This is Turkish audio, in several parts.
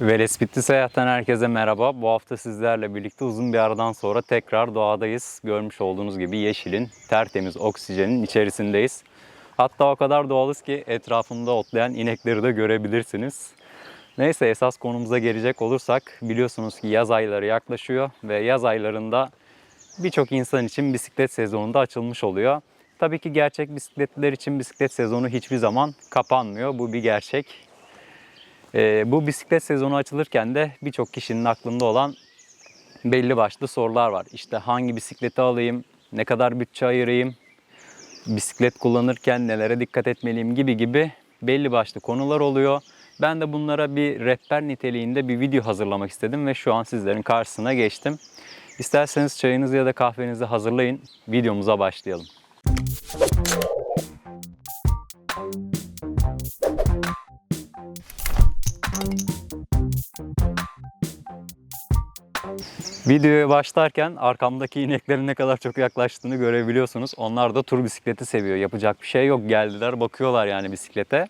Velespitli Seyahat'ten herkese merhaba. Bu hafta sizlerle birlikte uzun bir aradan sonra tekrar doğadayız. Görmüş olduğunuz gibi yeşilin, tertemiz oksijenin içerisindeyiz. Hatta o kadar doğalız ki etrafımda otlayan inekleri de görebilirsiniz. Neyse esas konumuza gelecek olursak biliyorsunuz ki yaz ayları yaklaşıyor ve yaz aylarında birçok insan için bisiklet sezonunda açılmış oluyor. Tabii ki gerçek bisikletliler için bisiklet sezonu hiçbir zaman kapanmıyor. Bu bir gerçek. Ee, bu bisiklet sezonu açılırken de birçok kişinin aklında olan belli başlı sorular var. İşte hangi bisikleti alayım, ne kadar bütçe ayırayım, bisiklet kullanırken nelere dikkat etmeliyim gibi gibi belli başlı konular oluyor. Ben de bunlara bir rehber niteliğinde bir video hazırlamak istedim ve şu an sizlerin karşısına geçtim. İsterseniz çayınızı ya da kahvenizi hazırlayın, videomuza başlayalım. Videoya başlarken arkamdaki ineklerin ne kadar çok yaklaştığını görebiliyorsunuz. Onlar da tur bisikleti seviyor. Yapacak bir şey yok. Geldiler bakıyorlar yani bisiklete.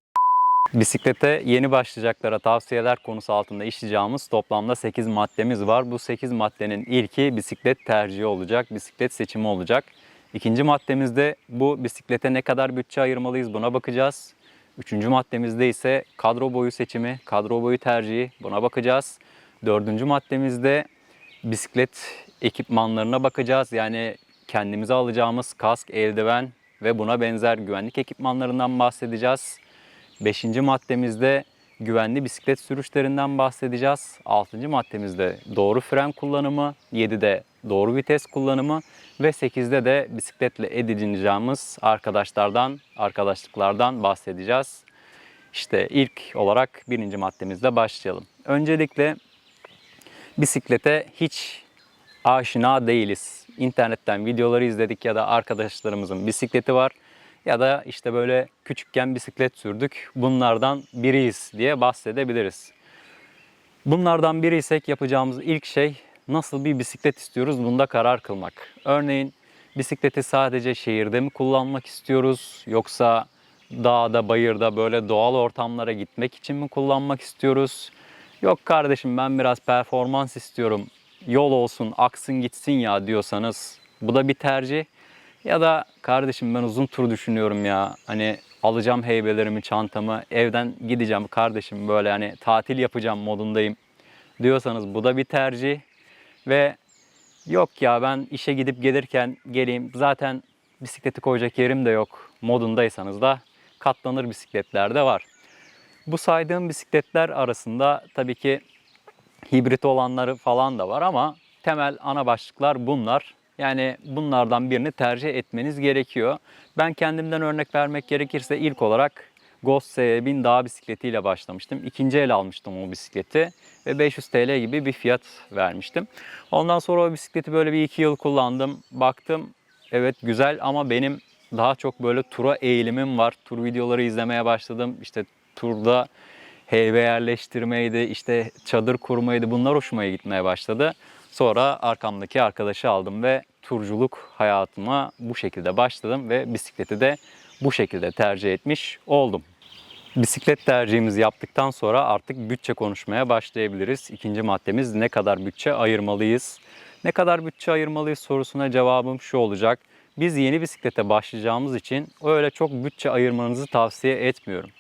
Bisiklete yeni başlayacaklara tavsiyeler konusu altında işleyeceğimiz toplamda 8 maddemiz var. Bu 8 maddenin ilki bisiklet tercihi olacak, bisiklet seçimi olacak. İkinci maddemizde bu bisiklete ne kadar bütçe ayırmalıyız buna bakacağız. Üçüncü maddemizde ise kadro boyu seçimi, kadro boyu tercihi buna bakacağız. Dördüncü maddemizde bisiklet ekipmanlarına bakacağız. Yani kendimize alacağımız kask, eldiven ve buna benzer güvenlik ekipmanlarından bahsedeceğiz. Beşinci maddemizde güvenli bisiklet sürüşlerinden bahsedeceğiz. Altıncı maddemizde doğru fren kullanımı, 7'de doğru vites kullanımı ve 8'de de bisikletle edineceğimiz arkadaşlardan, arkadaşlıklardan bahsedeceğiz. İşte ilk olarak birinci maddemizle başlayalım. Öncelikle bisiklete hiç aşina değiliz. İnternetten videoları izledik ya da arkadaşlarımızın bisikleti var ya da işte böyle küçükken bisiklet sürdük. Bunlardan biriyiz diye bahsedebiliriz. Bunlardan biriysek yapacağımız ilk şey nasıl bir bisiklet istiyoruz bunda karar kılmak. Örneğin bisikleti sadece şehirde mi kullanmak istiyoruz yoksa dağda, bayırda böyle doğal ortamlara gitmek için mi kullanmak istiyoruz? Yok kardeşim ben biraz performans istiyorum. Yol olsun, aksın gitsin ya diyorsanız bu da bir tercih. Ya da kardeşim ben uzun tur düşünüyorum ya. Hani alacağım heybelerimi, çantamı, evden gideceğim kardeşim böyle hani tatil yapacağım modundayım diyorsanız bu da bir tercih. Ve yok ya ben işe gidip gelirken geleyim zaten bisikleti koyacak yerim de yok modundaysanız da katlanır bisikletler de var. Bu saydığım bisikletler arasında tabii ki hibrit olanları falan da var ama temel ana başlıklar bunlar. Yani bunlardan birini tercih etmeniz gerekiyor. Ben kendimden örnek vermek gerekirse ilk olarak Ghost S1000 dağ bisikletiyle başlamıştım. İkinci el almıştım o bisikleti ve 500 TL gibi bir fiyat vermiştim. Ondan sonra o bisikleti böyle bir iki yıl kullandım. Baktım evet güzel ama benim daha çok böyle tura eğilimim var. Tur videoları izlemeye başladım. İşte turda heybe yerleştirmeydi, işte çadır kurmaydı bunlar hoşuma gitmeye başladı. Sonra arkamdaki arkadaşı aldım ve turculuk hayatıma bu şekilde başladım ve bisikleti de bu şekilde tercih etmiş oldum. Bisiklet tercihimizi yaptıktan sonra artık bütçe konuşmaya başlayabiliriz. İkinci maddemiz ne kadar bütçe ayırmalıyız? Ne kadar bütçe ayırmalıyız sorusuna cevabım şu olacak. Biz yeni bisiklete başlayacağımız için öyle çok bütçe ayırmanızı tavsiye etmiyorum.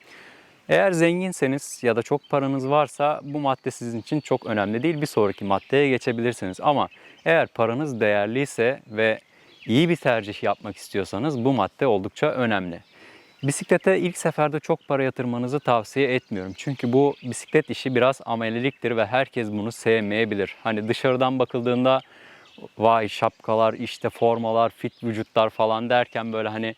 Eğer zenginseniz ya da çok paranız varsa bu madde sizin için çok önemli değil. Bir sonraki maddeye geçebilirsiniz. Ama eğer paranız değerliyse ve iyi bir tercih yapmak istiyorsanız bu madde oldukça önemli. Bisiklete ilk seferde çok para yatırmanızı tavsiye etmiyorum. Çünkü bu bisiklet işi biraz ameliliktir ve herkes bunu sevmeyebilir. Hani dışarıdan bakıldığında vay şapkalar, işte formalar, fit vücutlar falan derken böyle hani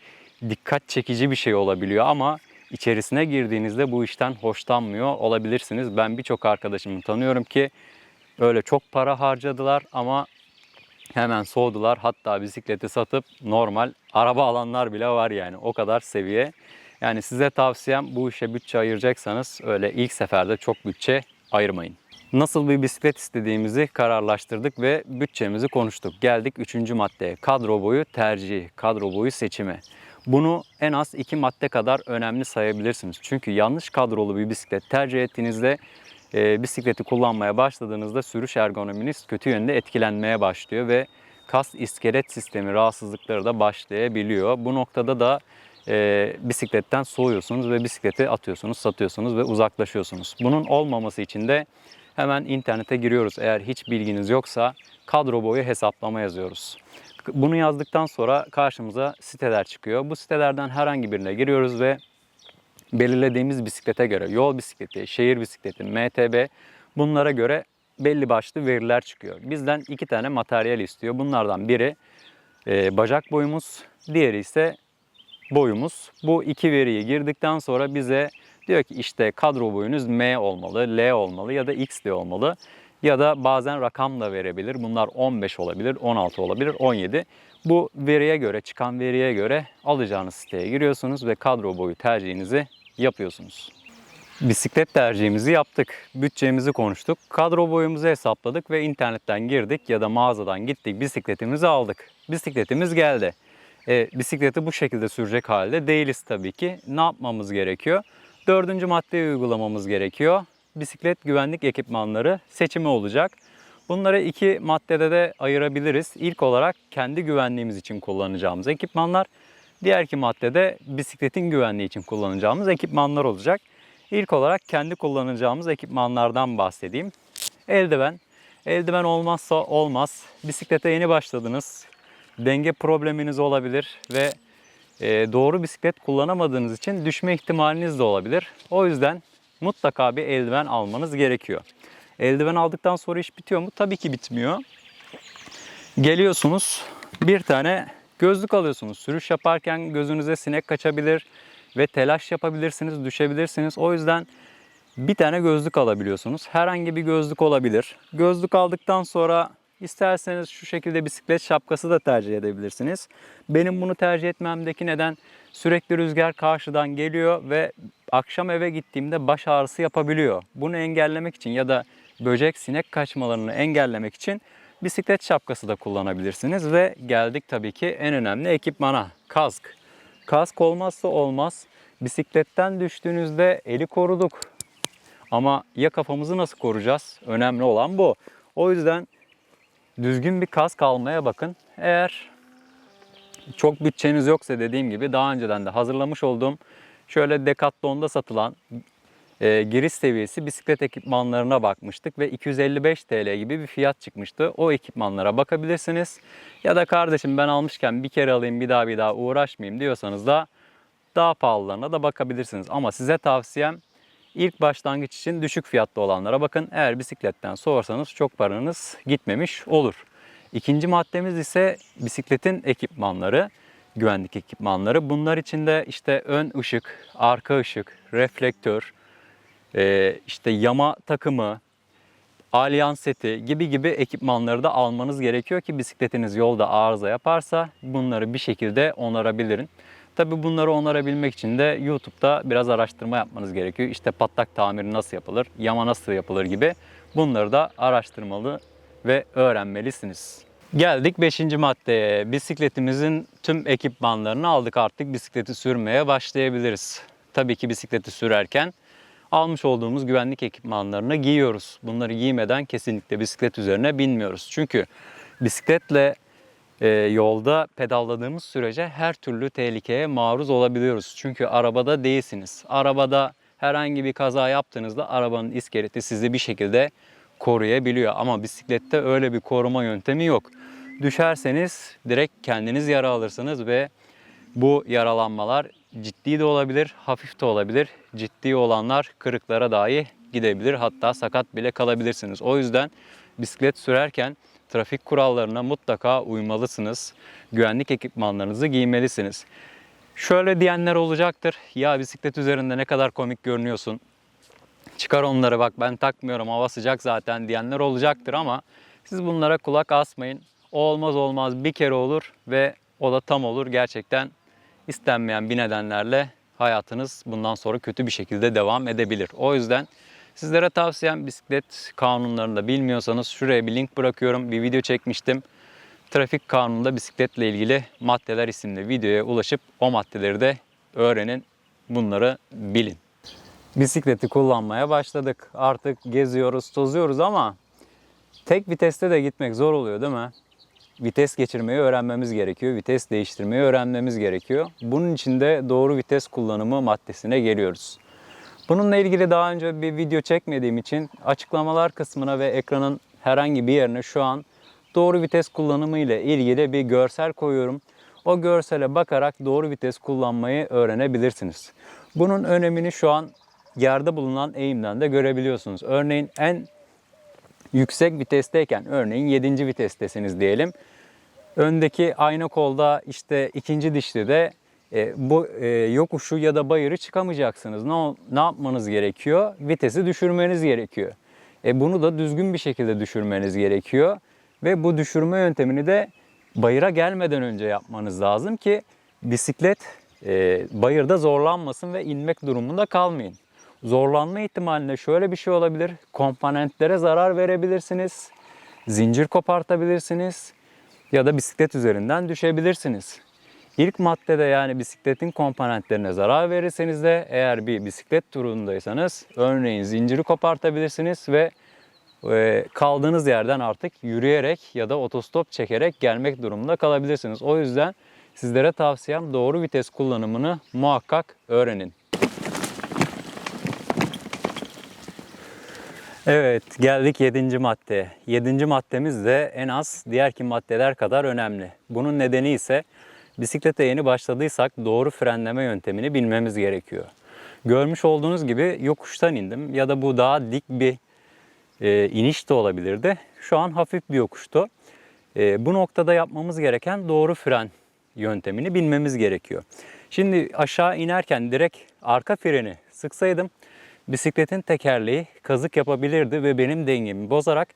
dikkat çekici bir şey olabiliyor ama içerisine girdiğinizde bu işten hoşlanmıyor olabilirsiniz. Ben birçok arkadaşımı tanıyorum ki öyle çok para harcadılar ama hemen soğudular. Hatta bisikleti satıp normal araba alanlar bile var yani o kadar seviye. Yani size tavsiyem bu işe bütçe ayıracaksanız öyle ilk seferde çok bütçe ayırmayın. Nasıl bir bisiklet istediğimizi kararlaştırdık ve bütçemizi konuştuk. Geldik üçüncü maddeye. Kadro boyu tercihi, kadro boyu seçimi. Bunu en az iki madde kadar önemli sayabilirsiniz. Çünkü yanlış kadrolu bir bisiklet tercih ettiğinizde e, bisikleti kullanmaya başladığınızda sürüş ergonominiz kötü yönde etkilenmeye başlıyor ve kas iskelet sistemi rahatsızlıkları da başlayabiliyor. Bu noktada da e, bisikletten soğuyorsunuz ve bisikleti atıyorsunuz, satıyorsunuz ve uzaklaşıyorsunuz. Bunun olmaması için de hemen internete giriyoruz. Eğer hiç bilginiz yoksa kadro boyu hesaplama yazıyoruz. Bunu yazdıktan sonra karşımıza siteler çıkıyor. Bu sitelerden herhangi birine giriyoruz ve belirlediğimiz bisiklete göre yol bisikleti, şehir bisikleti, MTB bunlara göre belli başlı veriler çıkıyor. Bizden iki tane materyal istiyor. Bunlardan biri e, bacak boyumuz, diğeri ise boyumuz. Bu iki veriyi girdikten sonra bize diyor ki işte kadro boyunuz M olmalı, L olmalı ya da XL olmalı. Ya da bazen rakam da verebilir. Bunlar 15 olabilir, 16 olabilir, 17. Bu veriye göre, çıkan veriye göre alacağınız siteye giriyorsunuz ve kadro boyu tercihinizi yapıyorsunuz. Bisiklet tercihimizi yaptık. Bütçemizi konuştuk. Kadro boyumuzu hesapladık ve internetten girdik ya da mağazadan gittik. Bisikletimizi aldık. Bisikletimiz geldi. E, bisikleti bu şekilde sürecek halde değiliz tabii ki. Ne yapmamız gerekiyor? Dördüncü maddeyi uygulamamız gerekiyor. Bisiklet güvenlik ekipmanları seçimi olacak. Bunları iki maddede de ayırabiliriz. İlk olarak kendi güvenliğimiz için kullanacağımız ekipmanlar. Diğer iki maddede bisikletin güvenliği için kullanacağımız ekipmanlar olacak. İlk olarak kendi kullanacağımız ekipmanlardan bahsedeyim. Eldiven. Eldiven olmazsa olmaz. Bisiklete yeni başladınız. Denge probleminiz olabilir ve e, doğru bisiklet kullanamadığınız için düşme ihtimaliniz de olabilir. O yüzden mutlaka bir eldiven almanız gerekiyor. Eldiven aldıktan sonra iş bitiyor mu? Tabii ki bitmiyor. Geliyorsunuz bir tane gözlük alıyorsunuz. Sürüş yaparken gözünüze sinek kaçabilir ve telaş yapabilirsiniz, düşebilirsiniz. O yüzden bir tane gözlük alabiliyorsunuz. Herhangi bir gözlük olabilir. Gözlük aldıktan sonra isterseniz şu şekilde bisiklet şapkası da tercih edebilirsiniz. Benim bunu tercih etmemdeki neden sürekli rüzgar karşıdan geliyor ve akşam eve gittiğimde baş ağrısı yapabiliyor. Bunu engellemek için ya da böcek, sinek kaçmalarını engellemek için bisiklet şapkası da kullanabilirsiniz ve geldik tabii ki en önemli ekipmana kask. Kask olmazsa olmaz. Bisikletten düştüğünüzde eli koruduk. Ama ya kafamızı nasıl koruyacağız? Önemli olan bu. O yüzden düzgün bir kask almaya bakın. Eğer çok bütçeniz yoksa dediğim gibi daha önceden de hazırlamış olduğum şöyle Decathlon'da satılan e, giriş seviyesi bisiklet ekipmanlarına bakmıştık ve 255 TL gibi bir fiyat çıkmıştı. O ekipmanlara bakabilirsiniz. Ya da kardeşim ben almışken bir kere alayım bir daha bir daha uğraşmayayım diyorsanız da daha pahalılarına da bakabilirsiniz. Ama size tavsiyem ilk başlangıç için düşük fiyatlı olanlara bakın. Eğer bisikletten soğursanız çok paranız gitmemiş olur. İkinci maddemiz ise bisikletin ekipmanları, güvenlik ekipmanları. Bunlar içinde işte ön ışık, arka ışık, reflektör, e, işte yama takımı, alyans seti gibi gibi ekipmanları da almanız gerekiyor ki bisikletiniz yolda arıza yaparsa bunları bir şekilde onarabilirin. Tabi bunları onarabilmek için de YouTube'da biraz araştırma yapmanız gerekiyor. İşte patlak tamiri nasıl yapılır, yama nasıl yapılır gibi bunları da araştırmalı ve öğrenmelisiniz. Geldik 5. maddeye. Bisikletimizin tüm ekipmanlarını aldık artık bisikleti sürmeye başlayabiliriz. Tabii ki bisikleti sürerken almış olduğumuz güvenlik ekipmanlarını giyiyoruz. Bunları giymeden kesinlikle bisiklet üzerine binmiyoruz. Çünkü bisikletle e, yolda pedalladığımız sürece her türlü tehlikeye maruz olabiliyoruz. Çünkü arabada değilsiniz. Arabada herhangi bir kaza yaptığınızda arabanın iskeleti sizi bir şekilde koruyabiliyor. Ama bisiklette öyle bir koruma yöntemi yok. Düşerseniz direkt kendiniz yara alırsınız ve bu yaralanmalar ciddi de olabilir, hafif de olabilir. Ciddi olanlar kırıklara dahi gidebilir. Hatta sakat bile kalabilirsiniz. O yüzden bisiklet sürerken trafik kurallarına mutlaka uymalısınız. Güvenlik ekipmanlarınızı giymelisiniz. Şöyle diyenler olacaktır. Ya bisiklet üzerinde ne kadar komik görünüyorsun. Çıkar onları bak ben takmıyorum hava sıcak zaten diyenler olacaktır ama siz bunlara kulak asmayın. O olmaz olmaz bir kere olur ve o da tam olur. Gerçekten istenmeyen bir nedenlerle hayatınız bundan sonra kötü bir şekilde devam edebilir. O yüzden sizlere tavsiyem bisiklet kanunlarını da bilmiyorsanız şuraya bir link bırakıyorum. Bir video çekmiştim. Trafik kanununda bisikletle ilgili maddeler isimli videoya ulaşıp o maddeleri de öğrenin. Bunları bilin. Bisikleti kullanmaya başladık. Artık geziyoruz, tozuyoruz ama tek viteste de gitmek zor oluyor değil mi? Vites geçirmeyi öğrenmemiz gerekiyor. Vites değiştirmeyi öğrenmemiz gerekiyor. Bunun için de doğru vites kullanımı maddesine geliyoruz. Bununla ilgili daha önce bir video çekmediğim için açıklamalar kısmına ve ekranın herhangi bir yerine şu an doğru vites kullanımı ile ilgili bir görsel koyuyorum. O görsele bakarak doğru vites kullanmayı öğrenebilirsiniz. Bunun önemini şu an yerde bulunan eğimden de görebiliyorsunuz. Örneğin en yüksek vitesteyken örneğin 7. vitestesiniz diyelim. Öndeki ayna kolda işte ikinci dişli de e, bu e, yokuşu ya da bayırı çıkamayacaksınız. Ne, ne yapmanız gerekiyor? Vitesi düşürmeniz gerekiyor. E, bunu da düzgün bir şekilde düşürmeniz gerekiyor. Ve bu düşürme yöntemini de bayıra gelmeden önce yapmanız lazım ki bisiklet e, bayırda zorlanmasın ve inmek durumunda kalmayın. Zorlanma ihtimaline şöyle bir şey olabilir. Komponentlere zarar verebilirsiniz. Zincir kopartabilirsiniz. Ya da bisiklet üzerinden düşebilirsiniz. İlk maddede yani bisikletin komponentlerine zarar verirseniz de eğer bir bisiklet turundaysanız örneğin zinciri kopartabilirsiniz ve e, kaldığınız yerden artık yürüyerek ya da otostop çekerek gelmek durumunda kalabilirsiniz. O yüzden sizlere tavsiyem doğru vites kullanımını muhakkak öğrenin. Evet geldik 7. maddeye. 7. maddemiz de en az diğer ki maddeler kadar önemli. Bunun nedeni ise bisiklete yeni başladıysak doğru frenleme yöntemini bilmemiz gerekiyor. Görmüş olduğunuz gibi yokuştan indim ya da bu daha dik bir e, iniş de olabilirdi. Şu an hafif bir yokuştu. E, bu noktada yapmamız gereken doğru fren yöntemini bilmemiz gerekiyor. Şimdi aşağı inerken direkt arka freni sıksaydım bisikletin tekerleği kazık yapabilirdi ve benim dengemi bozarak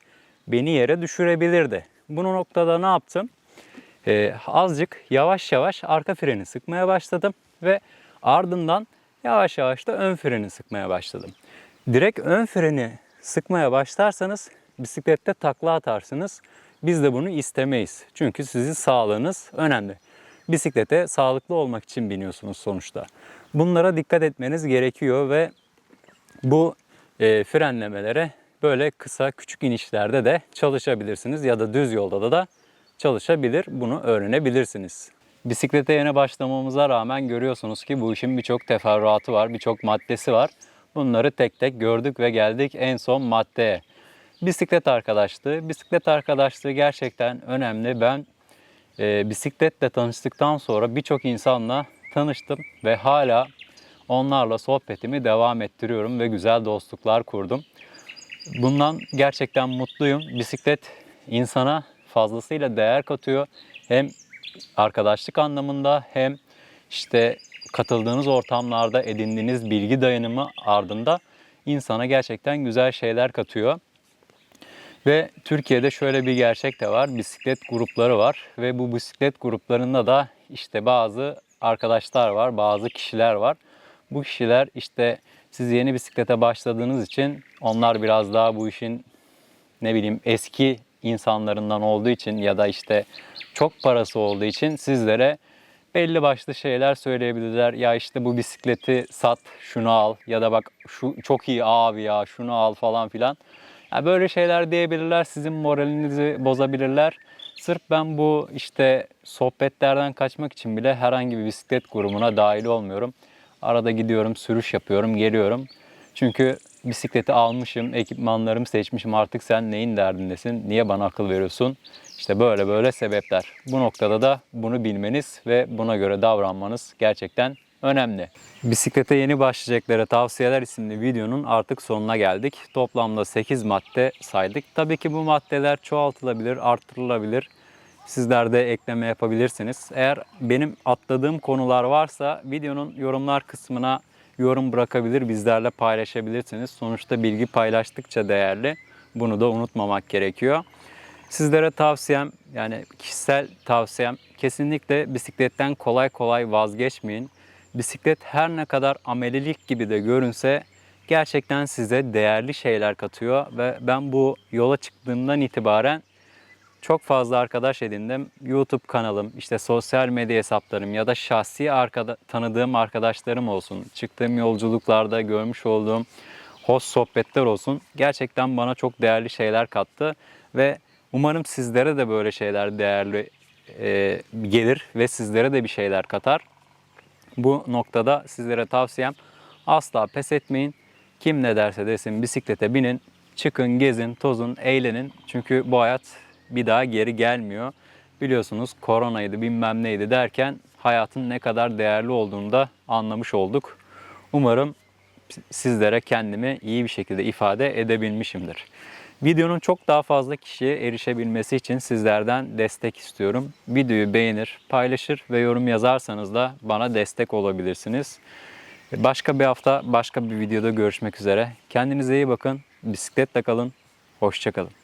beni yere düşürebilirdi. Bu noktada ne yaptım? Ee, azıcık yavaş yavaş arka freni sıkmaya başladım ve ardından yavaş yavaş da ön freni sıkmaya başladım. Direkt ön freni sıkmaya başlarsanız bisiklette takla atarsınız. Biz de bunu istemeyiz. Çünkü sizin sağlığınız önemli. Bisiklete sağlıklı olmak için biniyorsunuz sonuçta. Bunlara dikkat etmeniz gerekiyor ve bu e, frenlemelere böyle kısa küçük inişlerde de çalışabilirsiniz ya da düz yolda da da çalışabilir. Bunu öğrenebilirsiniz. Bisiklete yeni başlamamıza rağmen görüyorsunuz ki bu işin birçok teferruatı var, birçok maddesi var. Bunları tek tek gördük ve geldik en son maddeye. Bisiklet arkadaşlığı. Bisiklet arkadaşlığı gerçekten önemli. Ben e, bisikletle tanıştıktan sonra birçok insanla tanıştım ve hala onlarla sohbetimi devam ettiriyorum ve güzel dostluklar kurdum. Bundan gerçekten mutluyum. Bisiklet insana fazlasıyla değer katıyor. Hem arkadaşlık anlamında hem işte katıldığınız ortamlarda edindiğiniz bilgi dayanımı ardında insana gerçekten güzel şeyler katıyor. Ve Türkiye'de şöyle bir gerçek de var. Bisiklet grupları var ve bu bisiklet gruplarında da işte bazı arkadaşlar var, bazı kişiler var. Bu kişiler işte siz yeni bisiklete başladığınız için onlar biraz daha bu işin ne bileyim eski insanlarından olduğu için ya da işte çok parası olduğu için sizlere belli başlı şeyler söyleyebilirler. Ya işte bu bisikleti sat, şunu al ya da bak şu çok iyi abi ya şunu al falan filan. Ya böyle şeyler diyebilirler, sizin moralinizi bozabilirler. Sırf ben bu işte sohbetlerden kaçmak için bile herhangi bir bisiklet grubuna dahil olmuyorum. Arada gidiyorum, sürüş yapıyorum, geliyorum. Çünkü bisikleti almışım, ekipmanlarımı seçmişim. Artık sen neyin derdindesin? Niye bana akıl veriyorsun? İşte böyle böyle sebepler. Bu noktada da bunu bilmeniz ve buna göre davranmanız gerçekten önemli. Bisiklete yeni başlayacaklara tavsiyeler isimli videonun artık sonuna geldik. Toplamda 8 madde saydık. Tabii ki bu maddeler çoğaltılabilir, arttırılabilir. Sizler de ekleme yapabilirsiniz. Eğer benim atladığım konular varsa videonun yorumlar kısmına yorum bırakabilir, bizlerle paylaşabilirsiniz. Sonuçta bilgi paylaştıkça değerli. Bunu da unutmamak gerekiyor. Sizlere tavsiyem yani kişisel tavsiyem kesinlikle bisikletten kolay kolay vazgeçmeyin. Bisiklet her ne kadar amelilik gibi de görünse gerçekten size değerli şeyler katıyor ve ben bu yola çıktığımdan itibaren çok fazla arkadaş edindim. YouTube kanalım, işte sosyal medya hesaplarım ya da şahsi arkada, tanıdığım arkadaşlarım olsun. Çıktığım yolculuklarda görmüş olduğum hoş sohbetler olsun. Gerçekten bana çok değerli şeyler kattı ve umarım sizlere de böyle şeyler değerli e, gelir ve sizlere de bir şeyler katar. Bu noktada sizlere tavsiyem asla pes etmeyin. Kim ne derse desin bisiklete binin, çıkın, gezin, tozun, eğlenin. Çünkü bu hayat bir daha geri gelmiyor. Biliyorsunuz koronaydı bilmem neydi derken hayatın ne kadar değerli olduğunu da anlamış olduk. Umarım sizlere kendimi iyi bir şekilde ifade edebilmişimdir. Videonun çok daha fazla kişiye erişebilmesi için sizlerden destek istiyorum. Videoyu beğenir, paylaşır ve yorum yazarsanız da bana destek olabilirsiniz. Başka bir hafta başka bir videoda görüşmek üzere. Kendinize iyi bakın. Bisikletle kalın. Hoşçakalın.